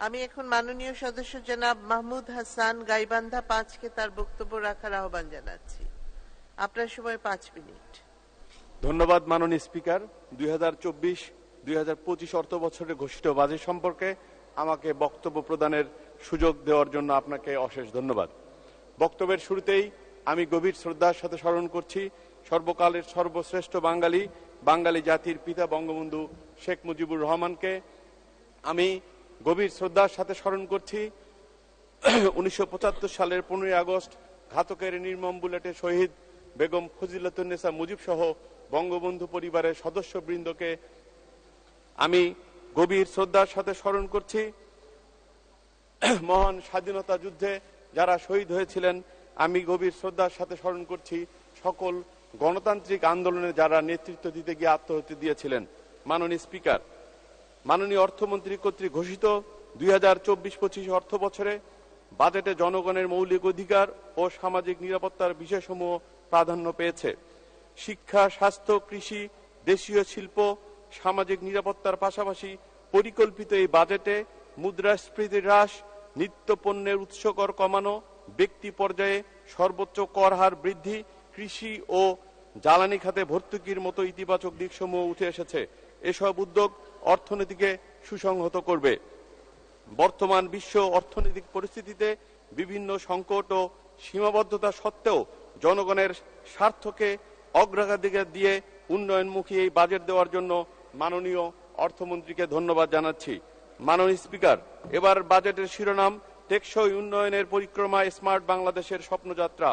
আমি এখন মাননীয় সদস্য জনাব মাহমুদ হাসান গাইবান্ধা পাঁচকে তার বক্তব্য রাখার আহ্বান জানাচ্ছি। আপনার সময় পাঁচ মিনিট। ধন্যবাদ মাননীয় স্পিকার। দুই হাজার চব্বিশ, দুই হাজার পঁচিশ অর্থ বছরের ঘোষিত বাজেট সম্পর্কে আমাকে বক্তব্য প্রদানের সুযোগ দেওয়ার জন্য আপনাকে অশেষ ধন্যবাদ। বক্তব্যের শুরুতেই আমি গভীর শ্রদ্ধার সাথে স্মরণ করছি সর্বকালের সর্বশ্রেষ্ঠ বাঙালি বাঙালি জাতির পিতা বঙ্গবন্ধু শেখ মুজিবুর রহমানকে। আমি গভীর শ্রদ্ধার সাথে স্মরণ করছি, উনিশশো পঁচাত্তর সালের পনেরোই আগস্ট ঘাতকের নির্মম বুলেটে শহীদ বেগম ফজিলতুন্নেসা মুজিব সহ বঙ্গবন্ধু পরিবারের সদস্যবৃন্দকে আমি গভীর শ্রদ্ধার সাথে স্মরণ করছি। মহান স্বাধীনতা যুদ্ধে যারা শহীদ হয়েছিলেন, আমি গভীর শ্রদ্ধার সাথে স্মরণ করছি সকল গণতান্ত্রিক আন্দোলনে যারা নেতৃত্ব দিতে গিয়ে আত্মহত্যা দিয়েছিলেন। মাননীয় স্পিকার মাননীয় অর্থমন্ত্রী কর্তৃক ঘোষিত দুই হাজার চব্বিশ পঁচিশ অর্থ বছরে বাজেটে জনগণের মৌলিক অধিকার ও সামাজিক নিরাপত্তার বিষয়সমূহ প্রাধান্য পেয়েছে। শিক্ষা, স্বাস্থ্য, কৃষি, দেশীয় শিল্প, সামাজিক নিরাপত্তার পাশাপাশি পরিকল্পিত এই বাজেটে মুদ্রাস্ফীতি হ্রাস, নিত্য পণ্যের উৎসকর কমানো, ব্যক্তি পর্যায়ে সর্বোচ্চ কর হার বৃদ্ধি, কৃষি ও জ্বালানি খাতে ভর্তুকির মতো ইতিবাচক দিকসমূহ উঠে এসেছে। এসব উদ্যোগ অর্থনীতিকে সুসংহত করবে। বর্তমান বিশ্ব অর্থনৈতিক পরিস্থিতিতে বিভিন্ন সংকট ও সীমাবদ্ধতা সত্ত্বেও জনগণের স্বার্থকে অগ্রাধিকার দিয়ে উন্নয়নমুখী এই বাজেট দেওয়ার জন্য মাননীয় অর্থমন্ত্রীকে ধন্যবাদ জানাচ্ছি। মাননীয় স্পিকার, এবার বাজেটের শিরোনাম, টেকসই উন্নয়নের পরিক্রমা স্মার্ট বাংলাদেশের স্বপ্নযাত্রা।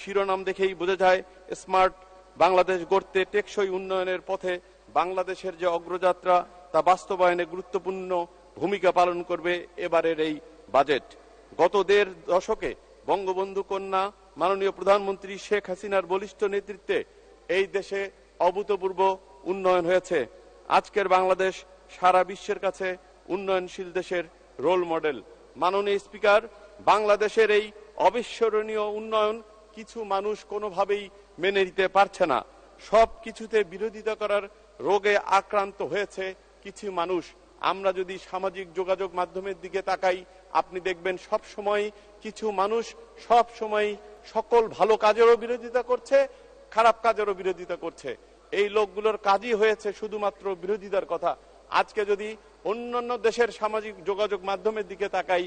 শিরোনাম দেখেই বোঝা যায়, স্মার্ট বাংলাদেশ গড়তে টেকসই উন্নয়নের পথে বাংলাদেশের যে অগ্রযাত্রা তা বাস্তবায়নে গুরুত্বপূর্ণ ভূমিকা পালন করবে এবারের এই বাজেট। গত দেড় দশকে বঙ্গবন্ধু কন্যা মাননীয় প্রধানমন্ত্রী শেখ হাসিনার বলিষ্ঠ নেতৃত্বে এই দেশে অভূতপূর্ব উন্নয়ন হয়েছে। আজকের বাংলাদেশ সারা বিশ্বের কাছে উন্নয়নশীল দেশের রোল মডেল। মাননীয় স্পিকার, বাংলাদেশের এই অবিস্মরণীয় উন্নয়ন কিছু মানুষ কোনোভাবেই মেনে নিতে পারছে না। সব কিছুতে বিরোধিতা করার রোগে আক্রান্ত হয়েছে কিছু মানুষ, আমরা যদি সামাজিক যোগাযোগ মাধ্যমের দিকে তাকাই, আপনি দেখবেন সব সময় কিছু মানুষ সব সময় সকল ভালো কাজেরও বিরোধিতা করছে, খারাপ কাজেরও বিরোধিতা করছে। এই লোকগুলোর কাজই হয়েছে শুধুমাত্র বিরোধিতার কথা। আজকে যদি অন্যান্য দেশের সামাজিক যোগাযোগ মাধ্যমের দিকে তাকাই,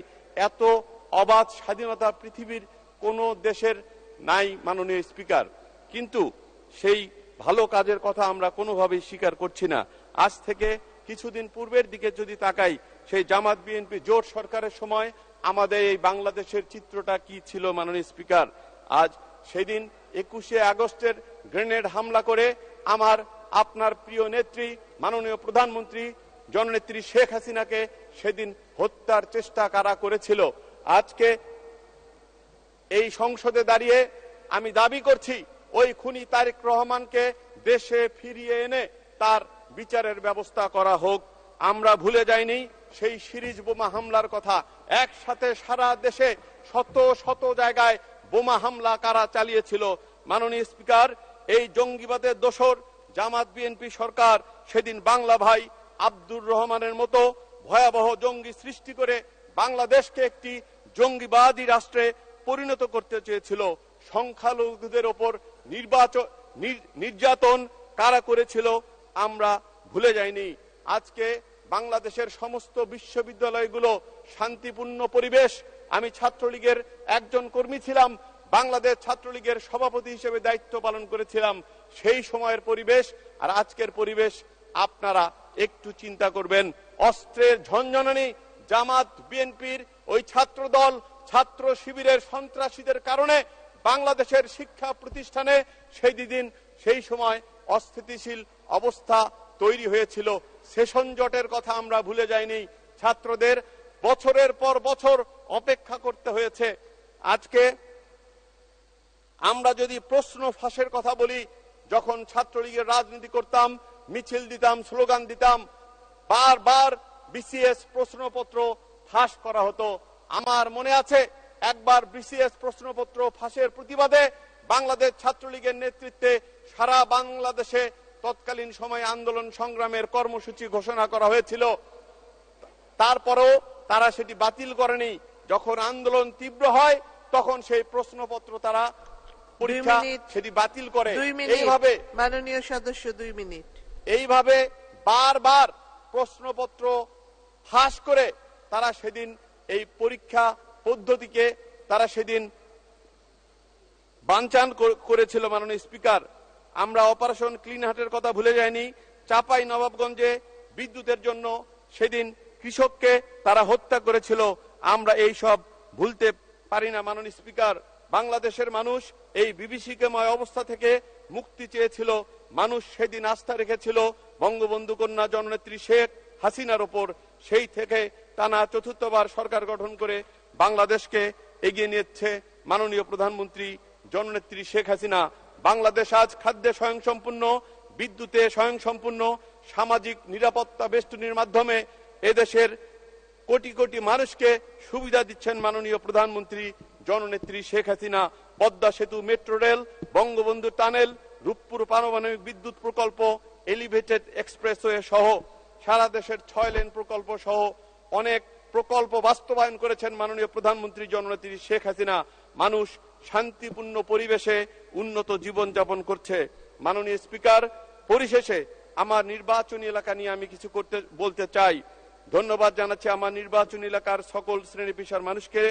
এত অবাধ স্বাধীনতা পৃথিবীর কোন দেশের নাই মাননীয় স্পিকার। কিন্তু সেই ভালো কাজের কথা আমরা কোনোভাবেই স্বীকার করছি না। আজ থেকে কিছুদিন পূর্বের দিকে যদি তাকাই, সেই জামাত বিএনপি জোট সরকারের সময় আমাদের এই বাংলাদেশের চিত্রটা কি ছিল মাননীয় স্পিকার? আজ সেদিন একুশে আগস্টের গ্রেনেড হামলা করে আমার, আপনার প্রিয় নেত্রী, মাননীয় প্রধানমন্ত্রী, জননেত্রী শেখ হাসিনাকে সেদিন হত্যার চেষ্টা কারা করেছিল? আজকে এই সংসদে দাঁড়িয়ে আমি দাবি করছি, ওই খুনি তারেক রহমানকে দেশে ফিরিয়ে এনে তার বিচারের ব্যবস্থা করা হোক, আমরা ভুলে যাইনি সেই সিরিজ বোমা হামলার কথা। একসাথে সারা দেশে শত শত জায়গায় বোমা হামলা কারা চালিয়েছিল? মাননীয় স্পিকার, এই জঙ্গিবাদের দোসর জামাত বিএনপি সরকার, সেদিন বাংলা ভাই আব্দুর রহমানের মতো ভয়াবহ জঙ্গি সৃষ্টি করে বাংলাদেশকে একটি জঙ্গিবাদী রাষ্ট্রে পরিণত করতে চেয়েছিল। সংখ্যালঘুদের ওপর নির্বাচন নির- নির্যাতন কারা করেছিল? আমরা ভুলে যাইনি। আজকে বাংলাদেশের সমস্ত বিশ্ববিদ্যালয়গুলো শান্তিপূর্ণ পরিবেশ। আমি ছাত্রলীগের একজন কর্মী ছিলাম, বাংলাদেশ ছাত্রলীগের সভাপতি হিসেবে দায়িত্ব পালন করেছিলাম। সেই সময়ের পরিবেশ আর আজকের পরিবেশ আপনারা একটু চিন্তা করবেন। অস্ত্রের ঝনঝনানি, জামাত, বিএনপির ওই ছাত্র দল ছাত্র শিবিরের সন্ত্রাসীদের কারণে বাংলাদেশের শিক্ষা প্রতিষ্ঠানে সেই দিন, সেই সময় অস্থিতিশীল অবস্থা তৈরি হয়েছিল। সেশন জটের কথা আমরা ভুলে যাইনি। ছাত্রদের বছরের পর বছর অপেক্ষা করতে হয়েছে। আজকে আমরা যদি প্রশ্ন ফাঁসের কথা বলি, যখন ছাত্রলীগের রাজনীতি করতাম, মিছিল দিতাম, স্লোগান দিতাম, বারবার বিসিএস প্রশ্নপত্র ফাঁস করা হতো। আমার মনে আছে, একবার বিসিএস প্রশ্নপত্র ফাঁসের প্রতিবাদে বাংলাদেশ ছাত্রলীগের নেতৃত্বে সারা বাংলাদেশে তৎকালীন সময় আন্দোলন সংগ্রামের কর্মসূচি ঘোষণা করা হয়েছিল। তারপরেও তারা সেটি বাতিল করেনি। যখন আন্দোলন তীব্র হয় তখন সেই প্রশ্নপত্র তারা পরীক্ষা সেটি বাতিল করে। এইভাবে মাননীয় সদস্য দুই মিনিট। এইভাবে বারবার প্রশ্নপত্র ফাঁস করে তারা সেদিন এই পরীক্ষা পদ্ধতিকে তারা সেদিন বানচান করেছিল মাননীয় স্পিকার। আমরা অপারেশন ক্লিন হার্টের কথা ভুলে যাইনি, চাপাই নবাবগঞ্জে বিদ্যুতের জন্য সেদিন কৃষককে তারা হত্যা করেছিল। আমরা এই সব ভুলতে পারি না, মাননীয় স্পিকার। বাংলাদেশের মানুষ এই বিভীষিকাময় অবস্থা থেকে মুক্তি চেয়েছিল। মানুষ সেদিন আস্থা রেখেছিল বঙ্গবন্ধু কন্যা জননেত্রী শেখ হাসিনার ওপর। সেই থেকে টানা চতুর্থবার সরকার গঠন করে বাংলাদেশকে এগিয়ে নিচ্ছে মাননীয় প্রধানমন্ত্রী জননেত্রী শেখ হাসিনা। বাংলাদেশ আজ খাদ্যে স্বয়ংসম্পূর্ণ, বিদ্যুতে স্বয়ংসম্পূর্ণ, সামাজিক নিরাপত্তা বেষ্টনীর মাধ্যমে এদেশের কোটি কোটি মানুষকে সুবিধা দিচ্ছেন মাননীয় প্রধানমন্ত্রী জননেত্রী Sheikh Hasina. Padma Setu metro rail, Bangabandhu tunnel, Rooppur পারমাণবিক বিদ্যুৎ প্রকল্প, এলিভেটেড এক্সপ্রেসওয়ে সহ সারা দেশের ছয় লেন প্রকল্প সহ অনেক প্রকল্প বাস্তবায়ন করেছেন মাননীয় প্রধানমন্ত্রী জননেত্রী শেখ হাসিনা। মানুষ শান্তিপূর্ণ পরিবেশে উন্নত জীবন যাপন করছে। মাননীয় স্পিকার, পরিশেষে আমার নির্বাচনী এলাকা নিয়ে আমি কিছু করতে, বলতে চাই। ধন্যবাদ জানাচ্ছি আমার নির্বাচনী এলাকার সকল শ্রেণি পেশার মানুষকে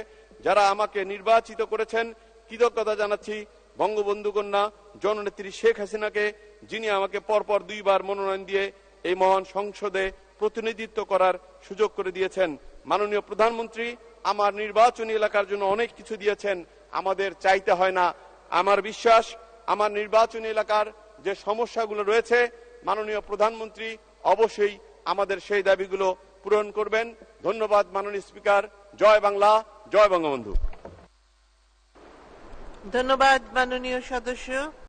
যারা আমাকে নির্বাচিত করেছেন। কৃতজ্ঞতা জানাচ্ছি বঙ্গবন্ধু কন্যা জননেত্রী শেখ হাসিনাকে, যিনি আমাকে পরপর দুইবার মনোনয়ন দিয়ে এই মহান সংসদে প্রতিনিধিত্ব করার সুযোগ করে দিয়েছেন। মাননীয় প্রধানমন্ত্রী আমার নির্বাচনী এলাকার জন্য অনেক কিছু দিয়েছেন, আমাদের চাইতে হয় না। আমার বিশ্বাস, আমার নির্বাচনী এলাকার যে সমস্যাগুলো রয়েছে, মাননীয় প্রধানমন্ত্রী অবশ্যই আমাদের সেই দাবিগুলো পূরণ করবেন। ধন্যবাদ মাননীয় স্পিকার। জয় বাংলা, জয় বঙ্গবন্ধু। ধন্যবাদ মাননীয় সদস্য।